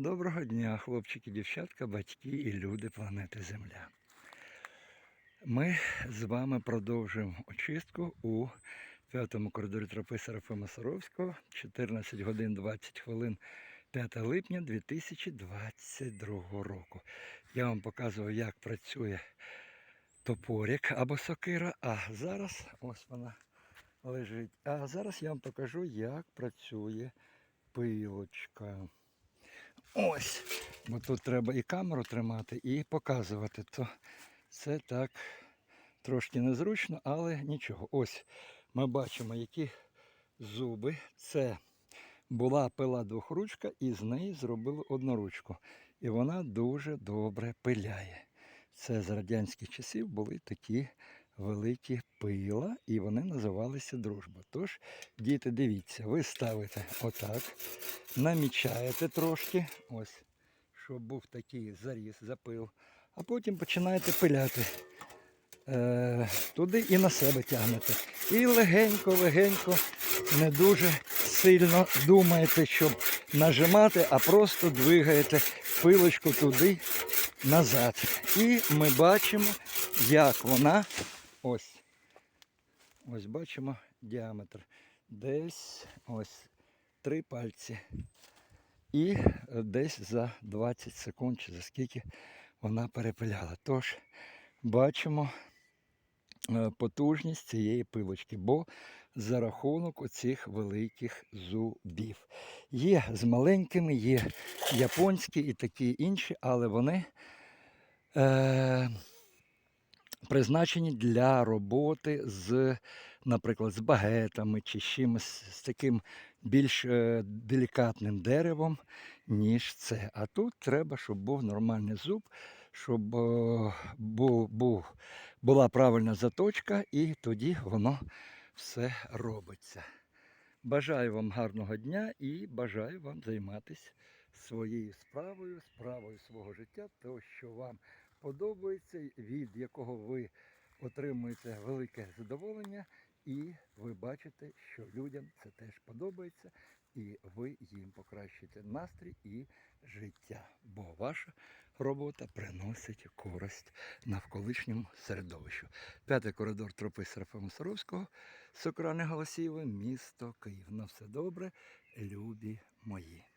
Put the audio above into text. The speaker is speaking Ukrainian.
Доброго дня, хлопчики, дівчатка, батьки і люди планети Земля. Ми з вами продовжуємо очистку у п'ятому коридорі тропи Серафима Саровського, 14 годин 20 хвилин 5 липня 2022 року. Я вам показував, як працює топорик або сокира, а зараз ось вона лежить. А зараз я вам покажу, як працює пилочка. Ось. Бо тут треба і камеру тримати, і показувати. То це так трошки незручно, але нічого. Ось ми бачимо, які зуби. Це була пила двохручка, і з неї зробили одноручку. І вона дуже добре пиляє. Це з радянських часів були такі великі пила, і вони називалися дружба. Тож, діти, дивіться, ви ставите отак, намічаєте трошки, ось, щоб був такий заріз, запил, а потім починаєте пиляти. Е, туди і на себе тягнете. І легенько-легенько, не дуже сильно думаєте, щоб нажимати, а просто двигаєте пилочку туди назад. І ми бачимо, як вона ось. Ось бачимо діаметр. Десь ось три пальці. І десь за 20 секунд, чи за скільки вона перепиляла. Тож бачимо е, потужність цієї пилочки, бо за рахунок оцих великих зубів. Є з маленькими, є японські і такі інші, але вони е, призначені для роботи з, наприклад, з багетами чи чимось з таким більш е, делікатним деревом, ніж це. А тут треба, щоб був нормальний зуб, щоб е, був, був, була правильна заточка, і тоді воно все робиться. Бажаю вам гарного дня і бажаю вам займатися своєю справою, справою свого життя, то, що вам подобається, від якого ви отримуєте велике задоволення, і ви бачите, що людям це теж подобається, і ви їм покращуєте настрій і життя. Бо ваша робота приносить користь навколишньому середовищу. П'ятий коридор тропи Серафима Саровського, Сокране Голосіїве, місто Київ. На все добре, любі мої.